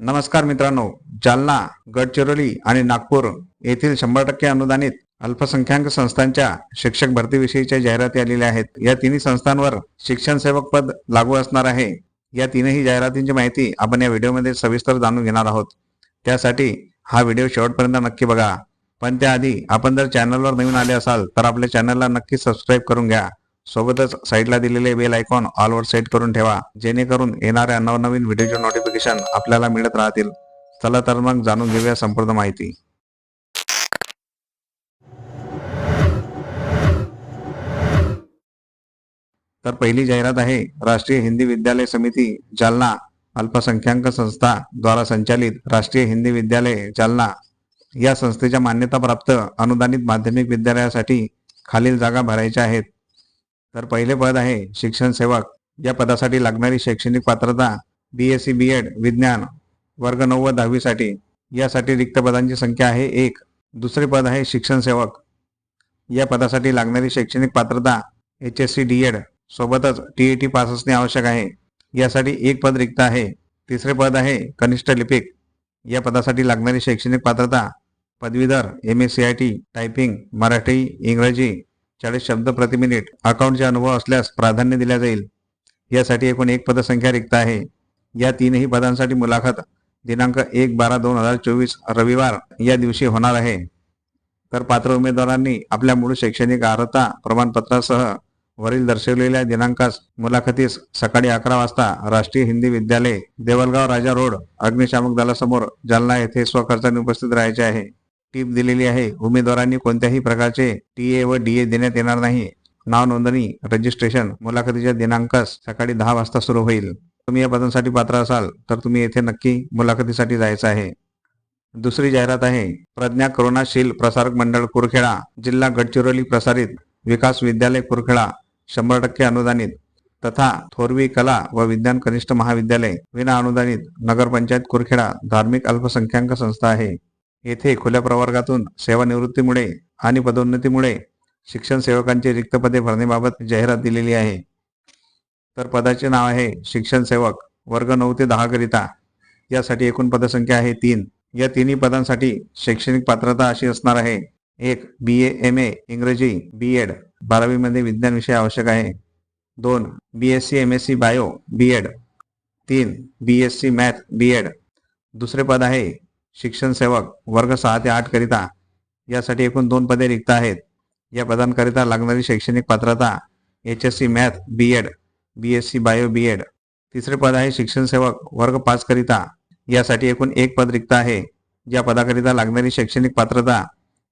नमस्कार मित्रांनो जालना गडचिरोली आणि नागपूर येथील शंभर टक्के अनुदानित अल्पसंख्याक संस्थांच्या शिक्षक भरतीविषयीच्या जाहिराती आलेल्या आहेत. या तिन्ही संस्थांवर शिक्षण सेवक पद लागू असणार आहे. या तीनही जाहिरातींची माहिती आपण या व्हिडिओमध्ये सविस्तर जाणून घेणार आहोत. त्यासाठी हा व्हिडिओ शेवटपर्यंत नक्की बघा. पण त्याआधी आपण जर चॅनलवर नवीन आले असाल तर आपल्या चॅनलला नक्की सबस्क्राईब करून घ्या. सोबतच साईडला दिलेले बेल आयकॉन ऑलवर सेट करून ठेवा जेणेकरून येणाऱ्या नवनवीन व्हिडिओचे नोटिफिकेशन आपल्याला मिळत राहतील. चला तर मग जाणून घेऊया संपूर्ण माहिती. तर पहिली जाहिरात आहे राष्ट्रीय हिंदी विद्यालय समिती जालना. अल्पसंख्याक संस्था द्वारा संचालित राष्ट्रीय हिंदी विद्यालय जालना. या संस्थेच्या मान्यताप्राप्त अनुदानित माध्यमिक विद्यालयासाठी खालील जागा भरायच्या आहेत. तर पहिले पद आहे शिक्षण सेवक. या पदासाठी लागणारी शैक्षणिक पात्रता B S C B Ed विज्ञान वर्ग नऊ व दहावीसाठी. यासाठी रिक्त पदांची संख्या आहे एक. दुसरे पद आहे शिक्षण सेवक. या पदासाठी लागणारी शैक्षणिक पात्रता H S C D Ed सोबतच टी टी पास असणे आवश्यक आहे. यासाठी एक पद रिक्त आहे. तिसरे पद आहे कनिष्ठ लिपिक. या पदासाठी लागणारी शैक्षणिक पात्रता पदवीधर M S C I T typing Marathi इंग्रजी चाळीस शब्द प्रति मिनिट अकाउंटचे अनुभव असल्यास प्राधान्य दिले जाईल. यासाठी एकूण एक पदसंख्या रिक्त आहे. या तीनही पदांसाठी मुलाखत दिनांक एक बारा दोन हजार चोवीस रविवार या दिवशी होणार आहे. तर पात्र उमेदवारांनी आपल्या मूळ शैक्षणिक अर्हता प्रमाणपत्रासह वरील दर्शवलेल्या दिनांकास मुलाखतीस सकाळी अकरा वाजता राष्ट्रीय हिंदी विद्यालय देवलगाव राजा रोड अग्निशामक दलासमोर जालना येथे स्वखर्चाने उपस्थित राहायचे आहे. टीप दिलेली आहे. उमेदवारांनी कोणत्याही प्रकारचे टी ए व डी ए देण्यात येणार नाही. नाव नोंदणी रजिस्ट्रेशन मुलाखतीच्या दिनांकास सकाळी दहा वाजता सुरू होईल. तुम्ही या पदांसाठी पात्र असाल तर तुम्ही येथे नक्की मुलाखतीसाठी जायचं आहे. दुसरी जाहिरात आहे. प्रज्ञा करुणाशील प्रसारक मंडळ कुरखेडा जिल्हा गडचिरोली प्रसारित विकास विद्यालय कुरखेडा शंभर टक्के अनुदानित तथा थोरवी कला व विज्ञान कनिष्ठ महाविद्यालय विना अनुदानित नगरपंचायत कुरखेडा धार्मिक अल्पसंख्याक संस्था आहे. येथे खुल्या प्रवर्गातून सेवानिवृत्तीमुळे आणि पदोन्नतीमुळे शिक्षण सेवकांची रिक्त पदे भरण्याबाबत जाहिरात दिलेली आहे. तर पदाचे नाव आहे शिक्षण सेवक वर्ग नऊ ते दहा करिता. यासाठी एकूण पदसंख्या आहे तीन. या तिन्ही पदांसाठी शैक्षणिक पात्रता अशी असणार आहे. एक बी ए एम ए इंग्रजी बी एड बारावीमध्ये विज्ञान विषय आवश्यक आहे. दोन B S C M S C bio B Ed तीन B S C math B Ed दुसरे पद आहे शिक्षण सेवक वर्ग सहा ते आठ करिता यासाठी एकूण दोन पदे रिक्त आहेत. या पदांकरिता लागणारी शैक्षणिक पात्रता H S C math B Ed B S C bio B Ed तिसरे पद आहे शिक्षण सेवक वर्ग पाच करिता. यासाठी एकूण एक पद रिक्त आहे. या पदाकरिता लागणारी शैक्षणिक पात्रता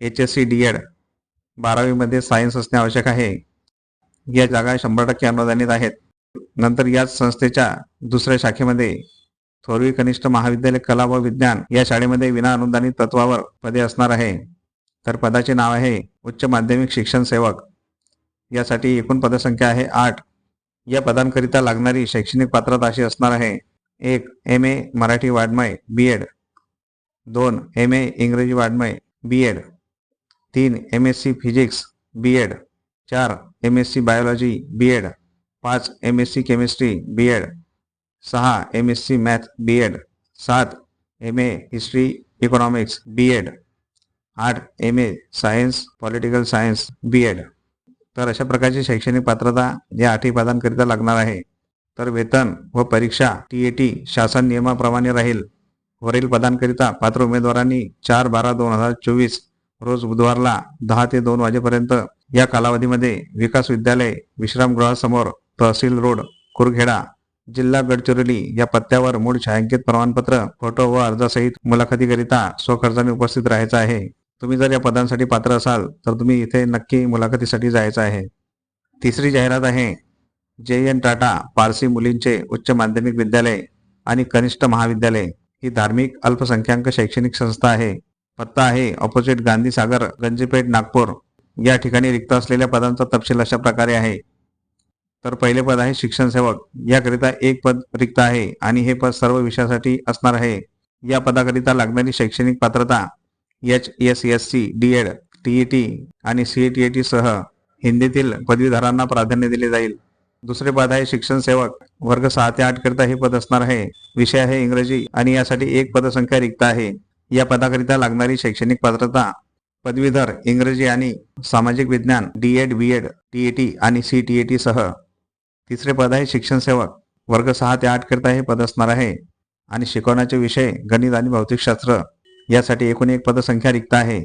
H S C D Ed बारावीमध्ये सायन्स असणे आवश्यक आहे. या जागा शंभर टक्के अनुदानित आहेत. नंतर याच संस्थेच्या दुसऱ्या शाखेमध्ये थोरवी कनिष्ठ महाविद्यालय कला व विज्ञान या शाळेमध्ये विना अनुदानित तत्वावर पदे असणार आहे. तर पदाचे नाव आहे उच्च माध्यमिक शिक्षण सेवक. यासाठी एकूण पदसंख्या आहे आठ. या पदांकरिता लागणारी शैक्षणिक पात्रता अशी असणार आहे. एक एम ए मराठी वाड्मय बी एड दोन एम ए इंग्रजी वाड्मय बी एड तीन M S C physics B Ed चार M S C biology B Ed पाच M S C chemistry B Ed सहा M S C math B Ed सात M A history economics B Ed आठ M A science political science B Ed तर अशा प्रकारची शैक्षणिक पात्रता या आठही पदांकरिता लागणार आहे. तर वेतन व परीक्षा टी ए टी शासन नियमाप्रमाणे राहील. वरील पदांकरिता पात्र उमेदवारांनी चार बारा दोन हजार चोवीस रोज बुधवारला दहा ते दोन वाजेपर्यंत या कालावधीमध्ये विकास विद्यालय विश्रामगृहासमोर तहसील रोड कुरखेडा जिल्हा गडचिरोली या पत्त्यावर मूळ छायांकित प्रमाणपत्र फोटो व अर्जासहित मुलाखतीकरिता स्वखर्चाने उपस्थित राहायचं आहे. तुम्ही जर या पदांसाठी पात्र असाल तर तुम्ही इथे नक्की मुलाखतीसाठी जायचं आहे. तिसरी जाहिरात आहे जे एन टाटा पारसी मुलींचे उच्च माध्यमिक विद्यालय आणि कनिष्ठ महाविद्यालय ही धार्मिक अल्पसंख्याक शैक्षणिक संस्था आहे. पत्ता आहे ऑपोजिट गांधी सागर गंजीपेठ नागपूर. या ठिकाणी रिक्त असलेल्या पदांचा तपशील अशा प्रकारे आहे. तर पहिले पद आहे शिक्षण सेवक. याकरिता एक पद रिक्त आहे आणि हे पद सर्व विषयासाठी असणार आहे. या पदाकरिता लागणारी शैक्षणिक पात्रता H S S C D Ed T T आणि सी टी ए सह हिंदीतील पदवीधरांना प्राधान्य दिले जाईल. दुसरे पद आहे शिक्षण सेवक. वर्ग सहा ते आठ करिता हे पद असणार आहे. विषय आहे इंग्रजी आणि यासाठी एक पदसंख्या रिक्त आहे. या पदाकरिता लागणारी शैक्षणिक पात्रता पदवीधर इंग्रजी आणि सामाजिक विज्ञान D Ed B Ed T A T आणि सी टी ए सह तिसरे पद आहे शिक्षण सेवक. वर्ग सहा ते आठ करता हे पद असणार आहे. आणि शिकवण्याचे विषय गणित आणि भौतिकशास्त्र यासाठी एकूण एक पदसंख्या रिक्त आहे.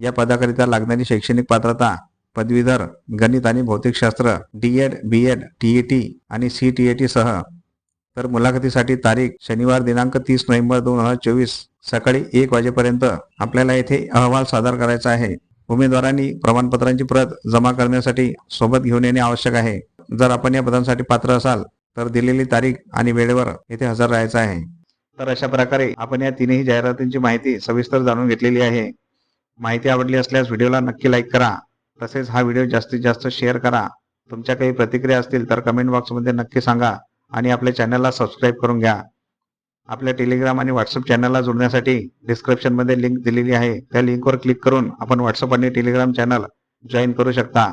या पदाकरिता लागणारी शैक्षणिक पात्रता पदवीधर गणित आणि भौतिकशास्त्र D Ed B Ed T A T आणि सी टी ए टी सह. तर मुलाखतीसाठी तारीख शनिवार दिनांक तीस नोव्हेंबर दोन हजार चोवीस सकाळी एक वाजेपर्यंत आपल्याला येथे अहवाल सादर करायचा आहे. उमेदवारांनी प्रमाणपत्रांची प्रत जमा करण्यासाठी सोबत घेऊन येणे आवश्यक आहे. जर आपण या पदांसाठी पात्र असाल तर दिलेली तारीख आणि वेळेवर येथे हजर राहायचं आहे. तर अशा प्रकारे आपण या तीनही जाहिरातींची माहिती सविस्तर जाणून घेतलेली आहे. माहिती आवडली असल्यास व्हिडिओला नक्की लाईक करा. तसेच हा व्हिडिओ जास्तीत जास्त शेअर करा. तुमच्या काही प्रतिक्रिया असतील तर कमेंट बॉक्समध्ये नक्की सांगा आणि आपल्या चॅनलला सबस्क्राईब करून घ्या. आपल्या टेलिग्राम आणि व्हॉट्सअप चॅनलला जोडण्यासाठी डिस्क्रिप्शनमध्ये लिंक दिलेली आहे. त्या लिंकवर क्लिक करून आपण व्हॉट्सअप आणि टेलिग्राम चॅनल जॉईन करू शकता.